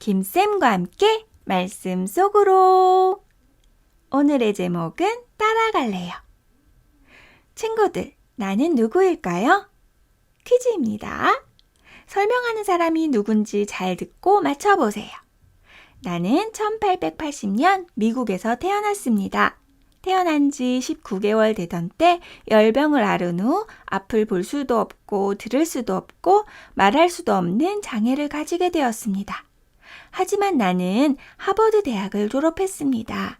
김쌤과 함께 말씀 속으로. 오늘의 제목은 따라갈래요. 친구들, 나는 누구일까요? 퀴즈입니다. 설명하는 사람이 누군지 잘 듣고 맞춰보세요. 나는 1880년 미국에서 태어났습니다. 태어난 지 19개월 되던 때 열병을 앓은 후 앞을 볼 수도 없고 들을 수도 없고 말할 수도 없는 장애를 가지게 되었습니다. 하지만 나는 하버드 대학을 졸업했습니다.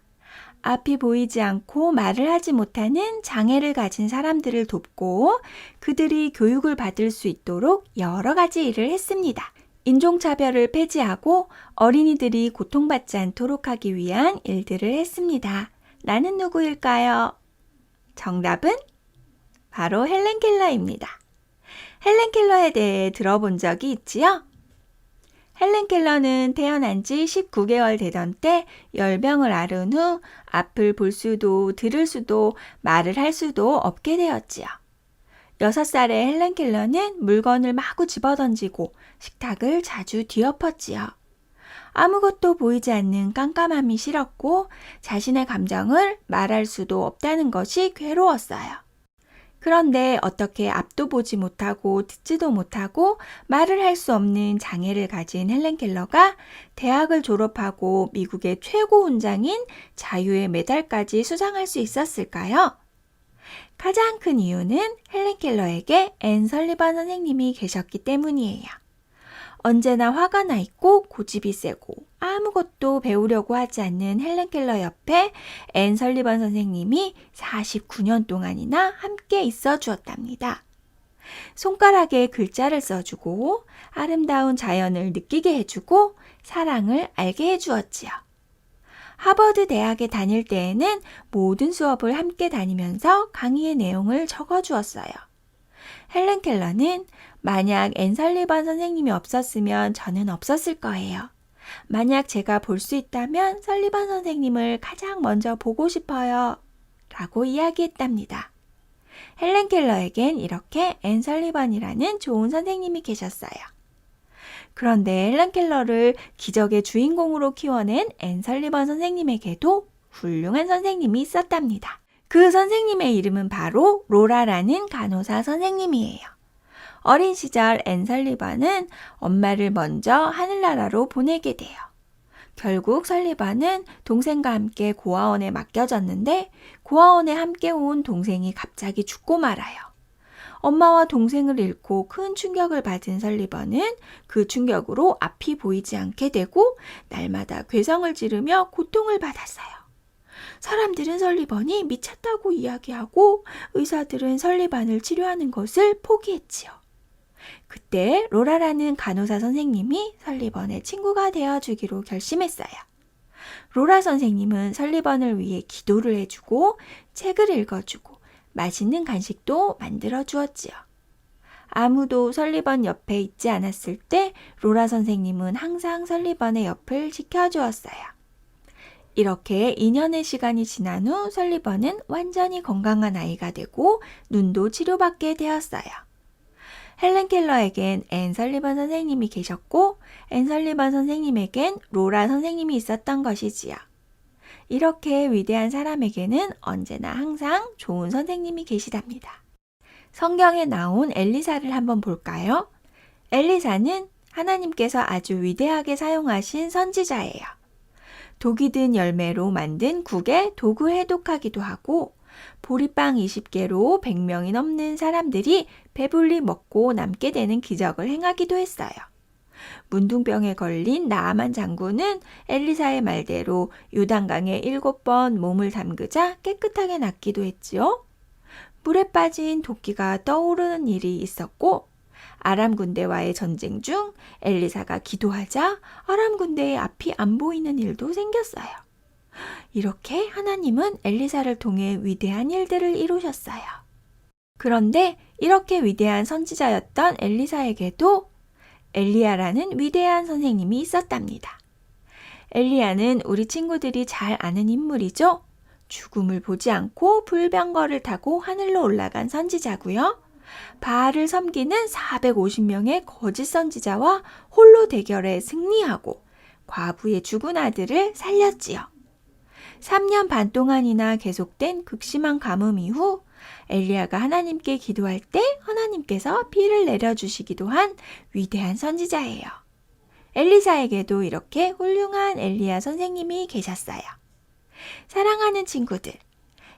앞이 보이지 않고 말을 하지 못하는 장애를 가진 사람들을 돕고 그들이 교육을 받을 수 있도록 여러 가지 일을 했습니다. 인종차별을 폐지하고 어린이들이 고통받지 않도록 하기 위한 일들을 했습니다. 나는 누구일까요? 정답은 바로 헬렌 켈러입니다. 헬렌 켈러에 대해 들어본 적이 있지요? 헬렌 켈러는 태어난 지 19개월 되던 때 열병을 앓은 후 앞을 볼 수도 들을 수도 말을 할 수도 없게 되었지요. 6살의 헬렌 켈러는 물건을 마구 집어던지고 식탁을 자주 뒤엎었지요. 아무것도 보이지 않는 깜깜함이 싫었고 자신의 감정을 말할 수도 없다는 것이 괴로웠어요. 그런데 어떻게 앞도 보지 못하고 듣지도 못하고 말을 할 수 없는 장애를 가진 헬렌 켈러가 대학을 졸업하고 미국의 최고 훈장인 자유의 메달까지 수상할 수 있었을까요? 가장 큰 이유는 헬렌 켈러에게 앤 설리반 선생님이 계셨기 때문이에요. 언제나 화가 나 있고 고집이 세고 아무것도 배우려고 하지 않는 헬렌 켈러 옆에 앤 설리번 선생님이 49년 동안이나 함께 있어 주었답니다. 손가락에 글자를 써주고 아름다운 자연을 느끼게 해주고 사랑을 알게 해주었지요. 하버드 대학에 다닐 때에는 모든 수업을 함께 다니면서 강의의 내용을 적어 주었어요. 헬렌 켈러는 만약 앤 설리번 선생님이 없었으면 저는 없었을 거예요. 만약 제가 볼 수 있다면 설리번 선생님을 가장 먼저 보고 싶어요. 라고 이야기했답니다. 헬렌 켈러에겐 이렇게 앤 설리번이라는 좋은 선생님이 계셨어요. 그런데 헬렌 켈러를 기적의 주인공으로 키워낸 앤 설리번 선생님에게도 훌륭한 선생님이 있었답니다. 그 선생님의 이름은 바로 로라라는 간호사 선생님이에요. 어린 시절 앤 설리반은 엄마를 먼저 하늘나라로 보내게 돼요. 결국 설리반은 동생과 함께 고아원에 맡겨졌는데 고아원에 함께 온 동생이 갑자기 죽고 말아요. 엄마와 동생을 잃고 큰 충격을 받은 설리번은 그 충격으로 앞이 보이지 않게 되고 날마다 괴성을 지르며 고통을 받았어요. 사람들은 설리번이 미쳤다고 이야기하고 의사들은 설리반을 치료하는 것을 포기했지요. 그때 로라라는 간호사 선생님이 설리번의 친구가 되어주기로 결심했어요. 로라 선생님은 설리번을 위해 기도를 해주고 책을 읽어주고 맛있는 간식도 만들어 주었지요. 아무도 설리번 옆에 있지 않았을 때 로라 선생님은 항상 설리번의 옆을 지켜주었어요. 이렇게 2년의 시간이 지난 후 설리번은 완전히 건강한 아이가 되고 눈도 치료받게 되었어요. 헬렌 켈러에겐 앤 설리번 선생님이 계셨고 앤 설리번 선생님에겐 로라 선생님이 있었던 것이지요. 이렇게 위대한 사람에게는 언제나 항상 좋은 선생님이 계시답니다. 성경에 나온 엘리사를 한번 볼까요? 엘리사는 하나님께서 아주 위대하게 사용하신 선지자예요. 독이 든 열매로 만든 국에 독을 해독하기도 하고 보리빵 20개로 100명이 넘는 사람들이 배불리 먹고 남게 되는 기적을 행하기도 했어요. 문둥병에 걸린 나아만 장군은 엘리사의 말대로 요단강에 일곱 번 몸을 담그자 깨끗하게 낫기도 했지요. 물에 빠진 도끼가 떠오르는 일이 있었고 아람 군대와의 전쟁 중 엘리사가 기도하자 아람 군대의 앞이 안 보이는 일도 생겼어요. 이렇게 하나님은 엘리사를 통해 위대한 일들을 이루셨어요. 그런데 이렇게 위대한 선지자였던 엘리사에게도 엘리야라는 위대한 선생님이 있었답니다. 엘리야는 우리 친구들이 잘 아는 인물이죠. 죽음을 보지 않고 불병거를 타고 하늘로 올라간 선지자고요. 바알을 섬기는 450명의 거짓 선지자와 홀로 대결에 승리하고 과부의 죽은 아들을 살렸지요. 3년 반 동안이나 계속된 극심한 가뭄 이후 엘리야가 하나님께 기도할 때 하나님께서 비를 내려주시기도 한 위대한 선지자예요. 엘리사에게도 이렇게 훌륭한 엘리야 선생님이 계셨어요. 사랑하는 친구들,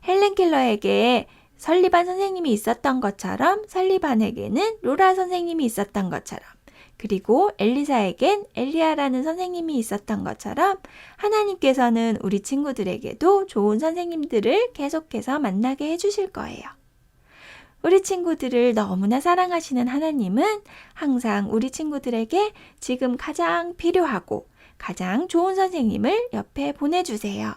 헬렌 켈러에게 설리반 선생님이 있었던 것처럼 설리반에게는 로라 선생님이 있었던 것처럼 그리고 엘리사에겐 엘리야라는 선생님이 있었던 것처럼 하나님께서는 우리 친구들에게도 좋은 선생님들을 계속해서 만나게 해주실 거예요. 우리 친구들을 너무나 사랑하시는 하나님은 항상 우리 친구들에게 지금 가장 필요하고 가장 좋은 선생님을 옆에 보내주세요.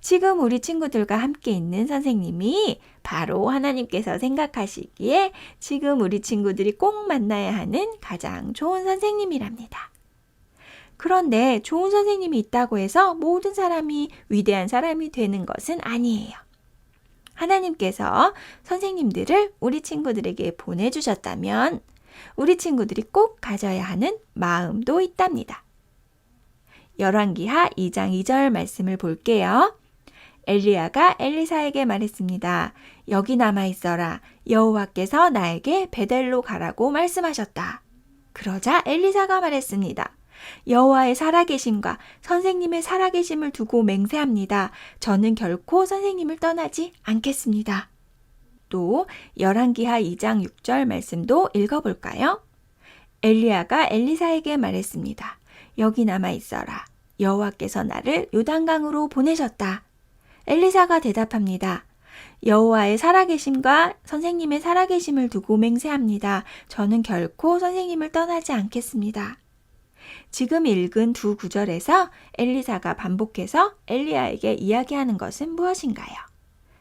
지금 우리 친구들과 함께 있는 선생님이 바로 하나님께서 생각하시기에 지금 우리 친구들이 꼭 만나야 하는 가장 좋은 선생님이랍니다. 그런데 좋은 선생님이 있다고 해서 모든 사람이 위대한 사람이 되는 것은 아니에요. 하나님께서 선생님들을 우리 친구들에게 보내주셨다면 우리 친구들이 꼭 가져야 하는 마음도 있답니다. 열왕기하 2장 2절 말씀을 볼게요. 엘리야가 엘리사에게 말했습니다. 여기 남아 있어라. 여호와께서 나에게 베델로 가라고 말씀하셨다. 그러자 엘리사가 말했습니다. 여호와의 살아계심과 선생님의 살아계심을 두고 맹세합니다. 저는 결코 선생님을 떠나지 않겠습니다. 또 열왕기하 2장 6절 말씀도 읽어볼까요? 엘리야가 엘리사에게 말했습니다. 여기 남아 있어라. 여호와께서 나를 요단강으로 보내셨다. 엘리사가 대답합니다. 여호와의 살아계심과 선생님의 살아계심을 두고 맹세합니다. 저는 결코 선생님을 떠나지 않겠습니다. 지금 읽은 두 구절에서 엘리사가 반복해서 엘리야에게 이야기하는 것은 무엇인가요?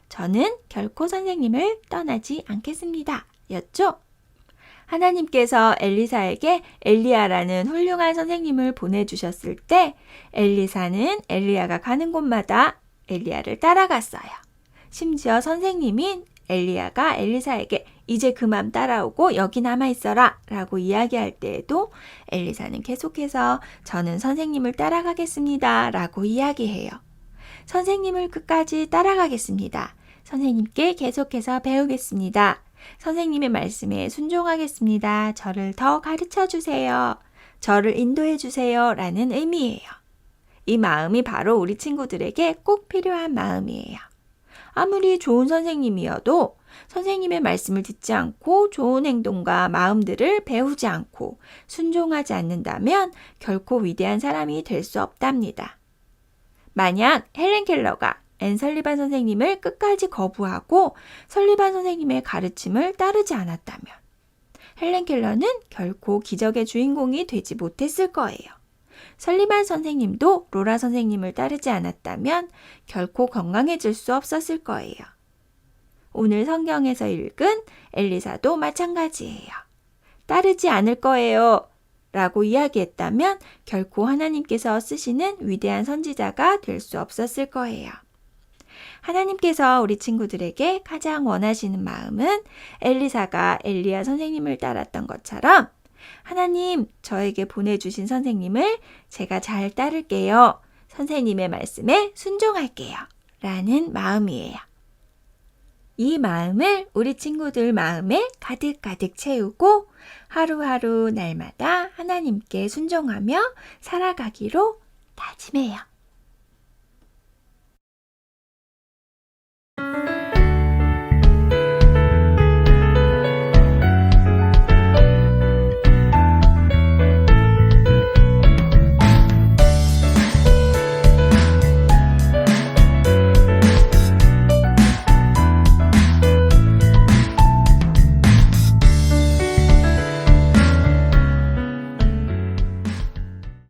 저는 결코 선생님을 떠나지 않겠습니다. 였죠? 하나님께서 엘리사에게 엘리야라는 훌륭한 선생님을 보내주셨을 때 엘리사는 엘리야가 가는 곳마다 엘리야를 따라갔어요. 심지어 선생님인 엘리야가 엘리사에게 이제 그만 따라오고 여기 남아 있어라 라고 이야기할 때에도 엘리사는 계속해서 저는 선생님을 따라가겠습니다 라고 이야기해요. 선생님을 끝까지 따라가겠습니다. 선생님께 계속해서 배우겠습니다. 선생님의 말씀에 순종하겠습니다. 저를 더 가르쳐 주세요. 저를 인도해 주세요. 라는 의미예요. 이 마음이 바로 우리 친구들에게 꼭 필요한 마음이에요. 아무리 좋은 선생님이어도 선생님의 말씀을 듣지 않고 좋은 행동과 마음들을 배우지 않고 순종하지 않는다면 결코 위대한 사람이 될 수 없답니다. 만약 헬렌 켈러가 앤 설리반 선생님을 끝까지 거부하고 설리반 선생님의 가르침을 따르지 않았다면 헬렌 켈러는 결코 기적의 주인공이 되지 못했을 거예요. 설리반 선생님도 로라 선생님을 따르지 않았다면 결코 건강해질 수 없었을 거예요. 오늘 성경에서 읽은 엘리사도 마찬가지예요. 따르지 않을 거예요. 라고 이야기했다면 결코 하나님께서 쓰시는 위대한 선지자가 될 수 없었을 거예요. 하나님께서 우리 친구들에게 가장 원하시는 마음은 엘리사가 엘리야 선생님을 따랐던 것처럼 하나님, 저에게 보내주신 선생님을 제가 잘 따를게요. 선생님의 말씀에 순종할게요. 라는 마음이에요. 이 마음을 우리 친구들 마음에 가득가득 채우고 하루하루 날마다 하나님께 순종하며 살아가기로 다짐해요.